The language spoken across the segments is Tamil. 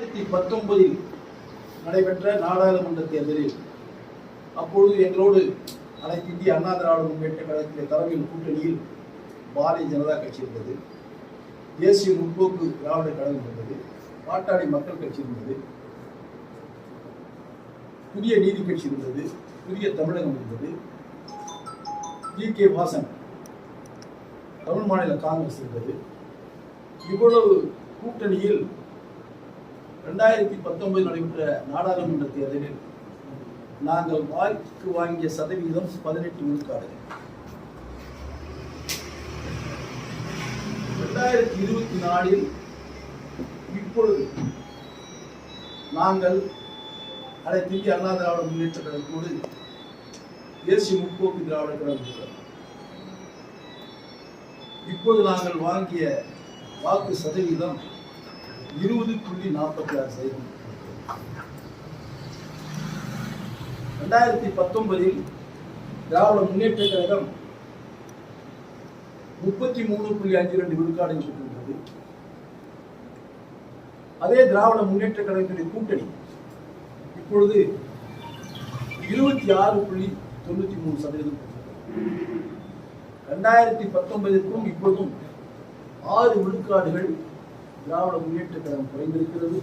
ரெண்டாயிரத்தி பத்தொன்பதில் நடைபெற்ற நாடாளுமன்ற தேர்தலில் அப்பொழுது எங்களோடு அனைத்து இந்திய அண்ணா திராவிட முன்னேற்ற கழகத்தின் தலைமையில் கூட்டணியில் பாரதிய ஜனதா கட்சி இருந்தது தேசிய முற்போக்கு திராவிட கழகம் இருந்தது பாட்டாளி மக்கள் கட்சி இருந்தது புதிய நீதி கட்சி இருந்தது புதிய தமிழகம் இருந்தது. G K. வாசன் தமிழ் மாநில காங்கிரஸ் இருந்தது. இவ்வளவு கூட்டணியில் ரெண்டாயிரத்தி பத்தொன்பது நடைபெற்ற நாடாளுமன்ற தேர்தலில் நாங்கள் வாக்கு வாங்கிய சதவீதம் பதினெட்டு விழுக்காடு ரெண்டாயிரத்தி இருபத்தி நாலில் இப்பொழுது நாங்கள் அனைத்து இந்திய அண்ணா திராவிட முன்னேற்ற கழகத்தோடு தேசிய முற்போக்கு திராவிட கழகம் இப்போது நாங்கள் வாங்கிய வாக்கு சதவீதம் இருபது புள்ளி நாற்பத்தி ஆறு சதவீதம். ரெண்டாயிரத்தி பத்தொன்பதில் திராவிட முன்னேற்ற கழகம் முப்பத்தி மூணு புள்ளி அஞ்சு ரெண்டு விழுக்காடு பெற்றிருந்தது. அதே திராவிட முன்னேற்ற கழகத்தினுடைய கூட்டணி இப்பொழுது இருபத்தி ஆறு புள்ளி தொண்ணூத்தி மூணு சதவீதம் ரெண்டாயிரத்தி பத்தொன்பதிற்கும் இப்பொழுதும் ஆறு விழுக்காடுகள் திராவிட முன்னேற்ற கழகம் குறைந்திருக்கிறது.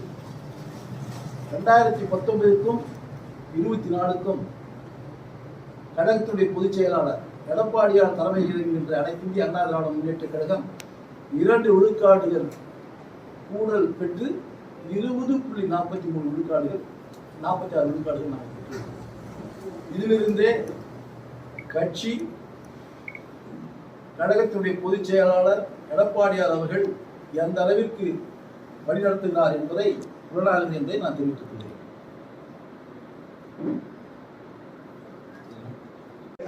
ரெண்டாயிரத்தி பத்தொன்பதுக்கும் இருபத்தி நாலுக்கும் கழகத்துடைய பொதுச் செயலாளர் எடப்பாடியார் தலைமையில் இருக்கின்ற அனைத்திந்திய அண்ணா திராவிட முன்னேற்ற கழகம் இரண்டு விழுக்காடுகள் கூடல் பெற்று இருபது புள்ளி நாற்பத்தி மூணு விழுக்காடுகள் நாற்பத்தி ஆறு விழுக்காடுகள் நாங்கள் பெற்றிருக்கிறோம் இதிலிருந்தே கட்சி கழகத்துடைய பொதுச் செயலாளர் எடப்பாடியார் அவர்கள் எந்த அளவிற்கு வழிநடத்துகிறார் என்பதை புலனாகுது என்பதை நான் தெரிவித்துக் கொள்கிறேன்.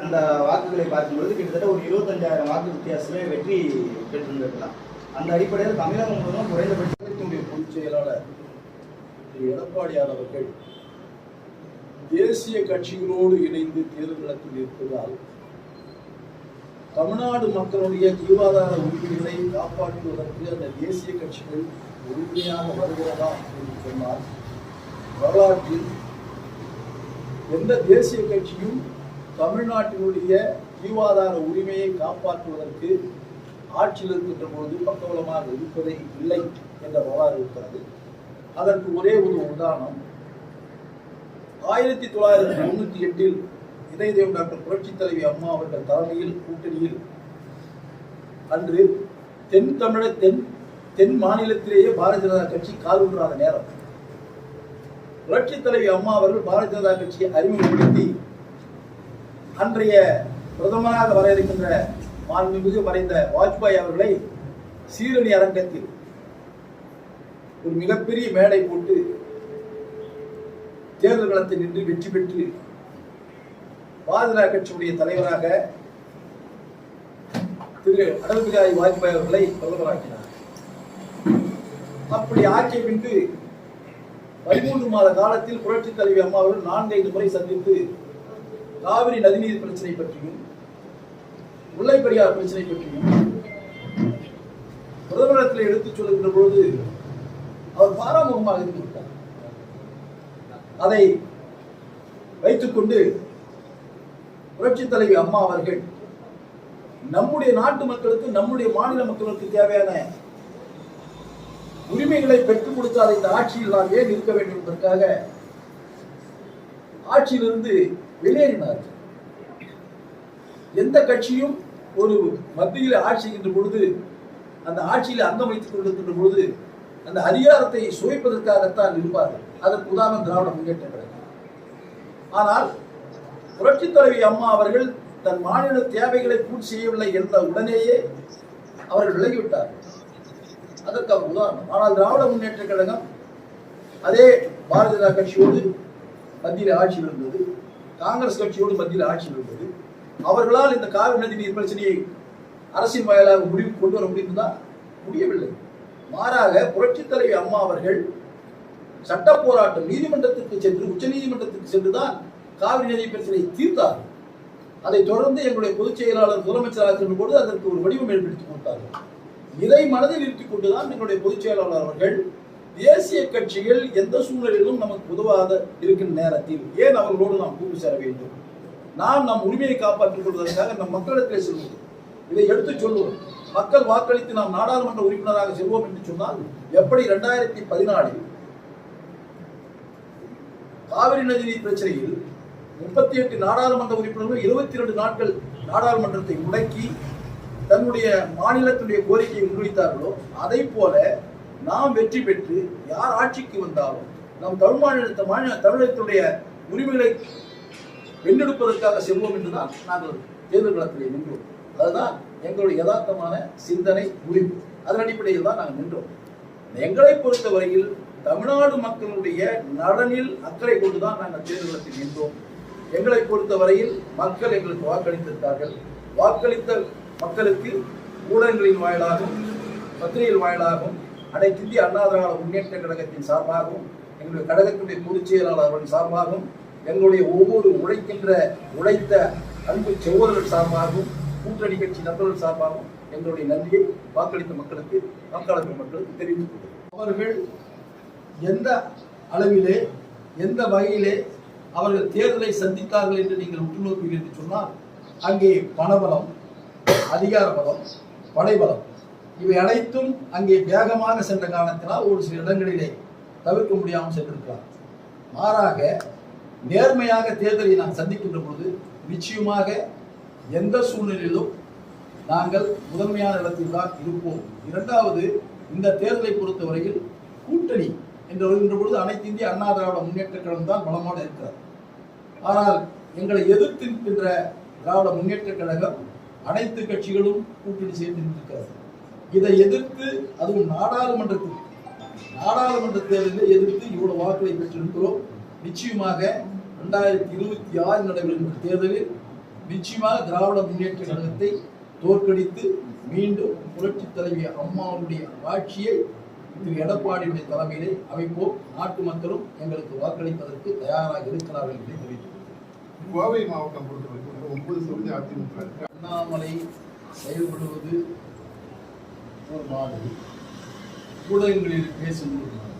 அந்த வாக்குகளை பார்க்கும்பொழுது கிட்டத்தட்ட ஒரு இருபத்தஞ்சாயிரம் வாக்கு வித்தியாசமே வெற்றி பெற்றிருந்திருக்கலாம். அந்த அடிப்படையில் தமிழகம் முழுவதும் குறைந்தபட்ச கழகத்தினுடைய பொதுச் செயலாளர் திரு எடப்பாடியார் அவர்கள் தேசிய கட்சிகளோடு இணைந்து தேர்தல் களத்தில் இருப்பதால் தமிழ்நாடு மக்களுடைய ஜீவாதார உரிமைகளை காப்பாற்றுவதற்கு அந்த தேசிய கட்சிகள் உரிமையாக வருகிறதா என்று சொன்னால் வரலாற்றில் எந்த தேசிய கட்சியும் தமிழ்நாட்டினுடைய ஜீவாதார உரிமையை காப்பாற்றுவதற்கு ஆட்சியில் இருக்கின்ற பொழுது பக்கபலமாக இருப்பதை இல்லை என்ற வரலாறு இருக்கிறது. அதற்கு ஒரே ஒரு உதாரணம். ஆயிரத்தி தொள்ளாயிரத்தி தொண்ணூத்தி எட்டில் இதய டாக்டர் புரட்சித் தலைவி அம்மா அவர்கள் தலைமையில் கூட்டணியில் அன்று தென் தமிழ தென் தென் மாநிலத்திலேயே பாரதிய ஜனதா கட்சி கால் ஊன்றாத நேரம். புரட்சித் தலைவி அம்மா அவர்கள் பாரதிய ஜனதா கட்சியை அறிமுகப்படுத்தி அன்றைய பிரதமராக வர இருக்கின்ற மாண்புமிகு மறைந்த வாஜ்பாய் அவர்களை சீரணி அரங்கத்தில் ஒரு மிகப்பெரிய மேடை போட்டு தேர்தல் களத்தில் நின்று வெற்றி பெற்று பாஜக கட்சியுடைய தலைவராக திரு அடல் பிகாரி வாஜ்பாய் அவர்களை பிரதமராக்கினார். அப்படி ஆக்கிய பின்பு பதிமூன்று மாத காலத்தில் புரட்சித் தலைவி அம்மா அவர்கள் நான்கைந்து முறை சந்தித்து காவிரி நதிநீர் பிரச்சனை பற்றியும் முல்லை பெரியார் பிரச்சனை பற்றியும் பிரதமரத்தில் எடுத்துச் சொல்லுகின்ற பொழுது அவர் பாராமுகமாக இருந்து விட்டார் அதை வைத்துக்கொண்டு புரட்சி தலைவி அம்மா அவர்கள் நம்முடைய நாட்டு மக்களுக்கு நம்முடைய மாநில மக்களுக்கு தேவையான உரிமைகளை பெற்றுக் கொடுத்தால் இந்த ஆட்சியில் நாம் ஏன் இருக்க வேண்டும் என்பதற்காக ஆட்சியிலிருந்து வெளியேறினார்கள் எந்த கட்சியும் ஒரு மத்தியில் ஆட்சி செய்கின்ற பொழுது அந்த ஆட்சியில் அங்கம் வைத்துக் கொண்டிருக்கின்ற பொழுது அந்த அதிகாரத்தை சுவைப்பதற்காகத்தான் இருப்பார்கள். அதற்கு உதாரணம் திராவிட முன்னேற்ற கழகம். ஆனால் புரட்சி தலைவி அம்மா அவர்கள் தன் மாநில தேவைகளை பூர்த்தி செய்யவில்லை என்ற உடனேயே அவர்கள் விலகிவிட்டார் அதற்கு அவர் உதாரணம் ஆனால் திராவிட முன்னேற்ற கழகம் அதே பாரதிய ஜனதா கட்சியோடு மத்தியில் ஆட்சியில் இருந்தது காங்கிரஸ் கட்சியோடு மத்தியில் ஆட்சியில் இருந்தது அவர்களால் இந்த காவிரி நதி நீர் பிரச்சனையை அரசின் வாயிலாக முடிவு கொண்டு வர முடிந்ததா முடியவில்லை. மாறாக புரட்சித் தலைவி அம்மா அவர்கள் சட்ட போராட்டம் நீதிமன்றத்திற்கு சென்று உச்ச நீதிமன்றத்திற்கு சென்றுதான் காவிரி நதி பிரச்சனையை தீர்த்தார்கள். அதை தொடர்ந்து எங்களுடைய பொதுச் செயலாளர் முதலமைச்சராக சென்ற பொழுது அதற்கு ஒரு வடிவம் ஏற்படுத்தி கொடுத்தார்கள் இதை மனதில் இருத்திக் கொண்டுதான் எங்களுடைய பொதுச் செயலாளர் அவர்கள் தேசிய கட்சிகள் எந்த சூழ்நிலையிலும் நமக்கு உதவாத இருக்கின்ற நேரத்தில் ஏன் அவர்களோடு நாம் கூட்டு சேர வேண்டும்? நாம் நம் உரிமையை காப்பாற்றிக் கொள்வதற்காக நம் மக்களிடத்தில் செல்வோம். இதை எடுத்து சொல்லுவோம் மக்கள் வாக்களித்து நாம் நாடாளுமன்ற உறுப்பினராக செல்வோம் என்று சொன்னால் எப்படி இரண்டாயிரத்தி பதினாலில் காவிரி நதி பிரச்சனையில் முப்பத்தி எட்டு நாடாளுமன்ற உறுப்பினர்கள் இருபத்தி ரெண்டு நாட்கள் நாடாளுமன்றத்தை முடக்கி தன்னுடைய மாநிலத்துடைய கோரிக்கையை முன்வைத்தார்களோ அதை போல நாம் வெற்றி பெற்று யார் ஆட்சிக்கு வந்தாலும் நம் தமிழ் மாநிலத்த மாநில தமிழகத்துடைய உரிமைகளை வென்றெடுப்பதற்காக செல்வோம் என்றுதான் நாங்கள் தேர்தல் களத்தில் நின்றோம். அதுதான் எங்களுடைய யதார்த்தமான சிந்தனை முடிவு. அதன் அடிப்படையில் தான் நாங்கள் நின்றோம். எங்களை பொறுத்தவரையில் தமிழ்நாடு மக்களுடைய நலனில் அக்கறை கொண்டுதான் நாங்கள் தேர்தல் களத்தில் நின்றோம். எங்களை பொறுத்தவரையில் மக்கள் எங்களுக்கு வாக்களித்திருக்கார்கள் வாக்களித்த மக்களுக்கு ஊடகங்களின் வாயிலாகவும் பத்திரிகைகள் வாயிலாகவும் அனைத்து இந்திய அண்ணா திராவிட முன்னேற்ற கழகத்தின் சார்பாகவும் எங்களுடைய கழகத்துடைய பொதுச் செயலாளர் அவர்கள் சார்பாகவும் எங்களுடைய ஒவ்வொரு உழைக்கின்ற உழைத்த அன்பு செவ்வர்கள் சார்பாகவும் கூட்டணி கட்சி நண்பர்கள் சார்பாகவும் எங்களுடைய நன்றியை வாக்களித்த மக்களுக்கு வாக்காளர்கள் மக்களுக்கு தெரிவித்துக் கொள்கிறோம் அவர்கள் எந்த அளவிலே எந்த வகையிலே அவர்கள் தேர்தலை சந்தித்தார்கள் என்று நீங்கள் உற்று நோக்குவீர்கள் என்று சொன்னால் அங்கே பணபலம் அதிகார பலம் படைபலம் இவை அனைத்தும் அங்கே வேகமாக சென்ற காரணத்தினால் ஒரு சில இடங்களிலே தவிர்க்க முடியாமல் சென்றிருக்கிறார். மாறாக நேர்மையாக தேர்தலை நாம் சந்திக்கின்ற பொழுது நிச்சயமாக எந்த சூழ்நிலையிலும் நாங்கள் முதன்மையான இடத்தில் தான் இருப்போம். இரண்டாவது இந்த தேர்தலை பொறுத்தவரையில் கூட்டணி என்று வருகின்ற பொழுது அனைத்து இந்திய அண்ணா திராவிட முன்னேற்ற கழகம் தான் பலமாக இருக்கிறது. ஆனால் எங்களை எதிர்த்து நிற்கின்ற திராவிட முன்னேற்ற கழகம் அனைத்து கட்சிகளும் கூட்டணி சேர்ந்து நின்றிருக்கிறது இதை எதிர்த்து அதுவும் நாடாளுமன்றத்தில் நாடாளுமன்ற தேர்தலை எதிர்த்து இவ்வளவு வாக்குகளை பெற்றிருக்கிறோம். நிச்சயமாக இரண்டாயிரத்தி இருபத்தி ஆறு நடைபெறுகின்ற தேர்தலில் நிச்சயமாக திராவிட முன்னேற்ற கழகத்தை தோற்கடித்து மீண்டும் புரட்சி தலைவி அம்மாவுடைய ஆட்சியை திரு எடப்பாடியுடைய தலைமையிலே அமைப்போம் நாட்டு மக்களும் எங்களுக்கு வாக்களிப்பதற்கு தயாராக இருக்கிறார்கள் என்று தெரிவித்துக் கொள்கிறேன். கோவை மாவட்டம் பொறுத்தவரைக்கும் ஒன்பது தொகுதி அதிமுக அண்ணாமலை செயல்படுவது ஒரு மாதிரி. ஊடகங்களில் ஒரு மாதிரி.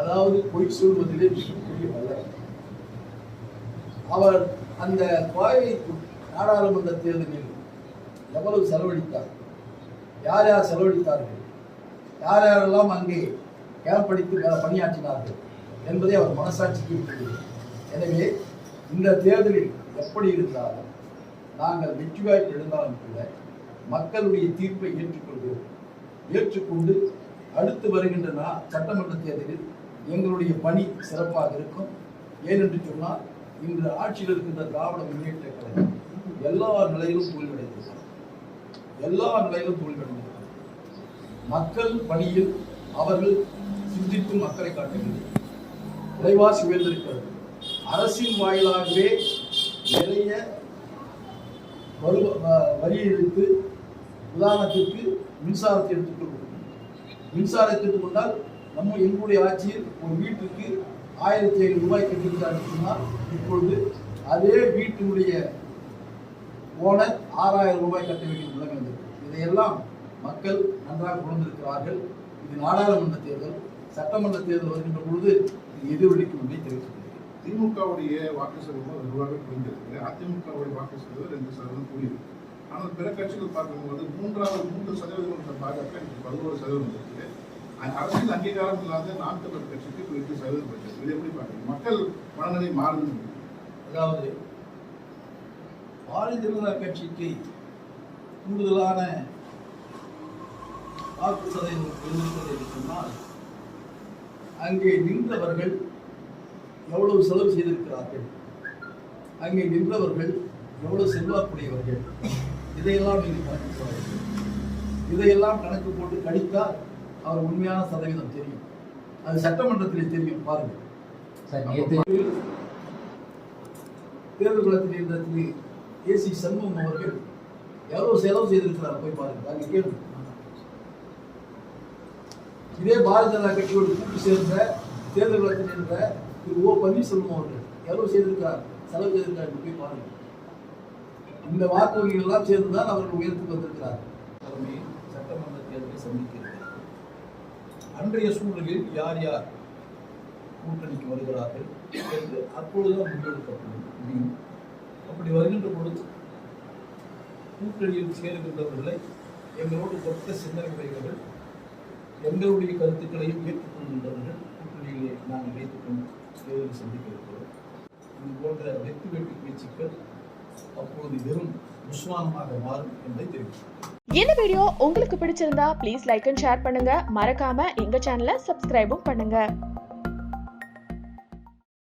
அதாவது பொய் சொல்வதிலே மிகப்பெரிய வல்லவர் அவர் அந்த கோவை நாடாளுமன்ற தேர்தலில் எவ்வளவு செலவழித்தார்? யார் யார் செலவழித்தார்கள்? யார் யாரெல்லாம் அங்கே கேம் படித்து பணியாற்றினார்கள் என்பதை அவர் மனசாட்சிக்கு விட்டது எனவே இந்த தேர்தலில் எப்படி இருந்தாலும் நாங்கள் வெற்றி எழுந்தாலும் கூட மக்களுடைய தீர்ப்பை ஏற்றுக்கொள்கிறோம் ஏற்றுக்கொண்டு அடுத்து வருகின்ற நா- சட்டமன்ற தேர்தலில் எங்களுடைய பணி சிறப்பாக இருக்கும். ஏனென்று சொன்னால் இன்று ஆட்சியில் இருக்கின்ற திராவிட முன்னேற்ற கழகம் எல்லா நிலையிலும் தோல்வியடைந்திருக்கிறது எல்லா நிலையிலும் தோல்வியடைந்தது. மக்கள் பணியில் அவர்கள் சிந்தித்தும் அக்கறை காட்டுகிறது. விலைவாசி உயர்ந்திருக்கிறது. அரசின் வாயிலாகவே நிறைய வரு- வ- வரி எடுத்து உதாரணத்திற்கு மின்சாரத்தை எடுத்துக்கொள்வோம் மின்சாரத்தை எடுத்துக்கொண்டால் நம்ம எங்களுடைய ஆட்சியில் ஒரு வீட்டுக்கு ஆயிரத்தி ஐநூறு ரூபாய் கட்டியிருக்காருன்னு சொன்னால் இப்பொழுது அதே வீட்டினுடைய ஓனர் ஆறாயிரம் ரூபாய் கட்ட வேண்டிய நிலைமை இதையெல்லாம் மக்கள் நன்றாக உணர்ந்திருக்கிறார்கள் இது நாடாளுமன்ற தேர்தல் சட்டமன்ற தேர்தல் வருகின்ற பொழுது எதிரொலிக்கும் என்பதை தெரிவித்துக் கொள்கிறேன். திமுகவுடைய வாக்கு சதவீதம் வெகுவாக குறைந்திருக்கு அதிமுகவுடைய வாக்கு சதவீதம் ரெண்டு சதவீதம் கூடியிருக்கு. ஆனால் பிற கட்சிகள் பார்க்கும்போது மூன்றாவது மூன்று சதவீதம் என்ற பாஜக இன்னைக்கு பதினோரு சதவீதம் இருக்கு அரசியல் அங்கீகாரம் இல்லாத நாம் தமிழர் கட்சிக்கு இப்போ எட்டு சதவீதம் பெற்றது இது எப்படி பார்க்குறீங்க? மக்கள் மனநிலை மாறுது அதாவது பாரதிய ஜனதா கட்சிக்கு கூடுதலான வாக்கு சதவீதம் இருந்திருக்கிறது என்று சொன்னால் அங்கே நின்றவர்கள் எவ்வளவு செலவு செய்திருக்கிறார்கள்? அங்கே நின்றவர்கள் எவ்வளவு செல்வாக்குடையவர்கள்? இதையெல்லாம் நீங்கள் கணக்கு வேண்டும் இதையெல்லாம் கணக்கு போட்டு கணித்தால் அவர் உண்மையான சதவீதம் தெரியும். அது சட்டமன்றத்திலே தெரியும் பாருங்கள். தேர்தல் களத்தில் இருந்த ஏசி சண்முகம் அவர்கள் எவ்வளவு செலவு செய்திருக்கிறார் போய் பாருங்க அங்கே கேள்வி இதே பாரதிய ஜனதா கட்சியோடு கூட்டு சேர்ந்த தேர்தல் களத்தில் இருந்த திரு ஓ பன்னீர்செல்வம் அவர்கள் எவ்வளவு செய்திருக்கார் செலவு செய்திருக்கார் என்று போய் பாருங்கள் இந்த வாக்குறுதிகள் எல்லாம் எல்லாம் சேர்ந்துதான் அவர்கள் உயர்த்து வந்திருக்கிறார். தலைமையில் சட்டமன்ற தேர்தலை சந்திக்கிறார் அன்றைய சூழலில் யார் யார் கூட்டணிக்கு வருகிறார்கள் என்று அப்பொழுதுதான் முடிவெடுக்கப்படும் முடியும். அப்படி வருகின்ற பொழுது கூட்டணியில் சேருகின்றவர்களை எங்களோடு ஒத்த சிந்தனை உடையவர்கள் எங்களுடைய கருத்துக்களையும் ஏற்றுக்கொள்கின்றவர்கள் கூட்டணியிலே நாங்கள் வைத்துக்கொண்டு சந்திக்க இருக்கிறோம். இது போன்ற வெற்றி வெற்றி பேச்சுக்கள் அப்போது வெறும் புஸ்வானமாக மாறும் என்பதை தெரிவிக்கிறேன் இந்த வீடியோ உங்களுக்கு பிடிச்சிருந்தா ப்ளீஸ் லைக் அண்ட் ஷேர் பண்ணுங்க. மறக்காம எங்க சேனலை சப்ஸ்கிரைபும் பண்ணுங்க.